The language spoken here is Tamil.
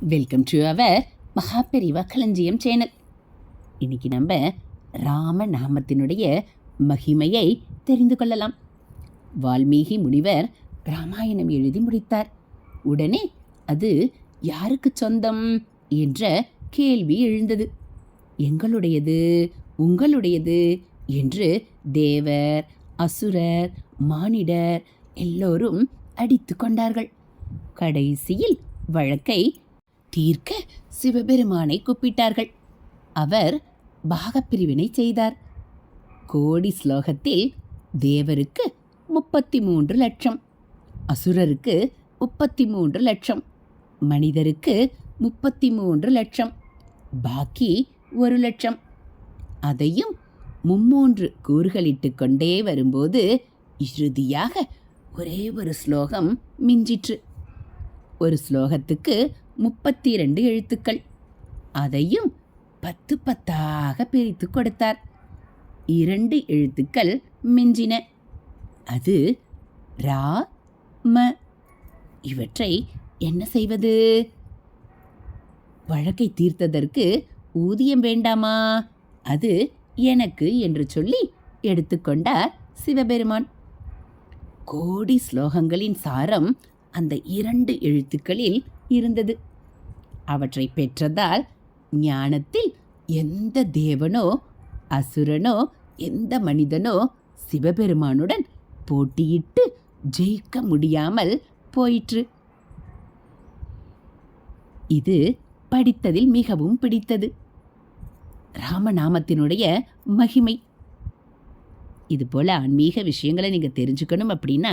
வெல்கம் டு அவர் மகாபெரிவா களஞ்சியம் சேனல் இன்னைக்கு நம்ம ராம நாமத்தினுடைய மகிமையை தெரிந்து கொள்ளலாம். வால்மீகி முனிவர் ராமாயணம் எழுதி முடித்தார். உடனே அது யாருக்கு சொந்தம் என்ற கேள்வி எழுந்தது. எங்களுடையது உங்களுடையது என்று தேவர் அசுரர் மானிடர் எல்லோரும் அடித்து கொண்டார்கள். கடைசியில் வழக்கை தீர்க்க சிவபெருமானை கூப்பிட்டார்கள். அவர் பாகப்பிரிவினை செய்தார். கோடி ஸ்லோகத்தில் தேவருக்கு முப்பத்தி மூன்று லட்சம் அசுரருக்கு முப்பத்தி மூன்று லட்சம் மனிதருக்கு முப்பத்தி மூன்று லட்சம் பாக்கி ஒரு லட்சம். அதையும் மும்மூன்று கூறுகளிட்டு கொண்டே வரும்போது இறுதியாக ஒரே ஒரு ஸ்லோகம் மிஞ்சிற்று. ஒரு ஸ்லோகத்துக்கு முப்பத்தி ரெண்டு எழுத்துக்கள். அதையும் பத்து பத்தாக பிரித்து கொடுத்தார். இரண்டு எழுத்துக்கள் மிஞ்சின. அது ரா ம. இவற்றை என்ன செய்வது? வழக்கை தீர்த்ததற்கு ஊதியம் வேண்டாமா? அது எனக்கு என்று சொல்லி எடுத்துக்கொண்டார் சிவபெருமான். கோடி ஸ்லோகங்களின் சாரம் அந்த இரண்டு எழுத்துக்களில் இருந்தது. அவற்றை பெற்றதால் ஞானத்தில் எந்த தேவனோ அசுரனோ எந்த மனிதனோ சிவபெருமானுடன் போட்டியிட்டு ஜெயிக்க முடியாமல் போயிற்று. இது படித்ததில் மிகவும் பிடித்தது. ராமநாமத்தினுடைய மகிமை. இது போல் ஆன்மீக விஷயங்களை நீங்கள் தெரிஞ்சுக்கணும் அப்படின்னா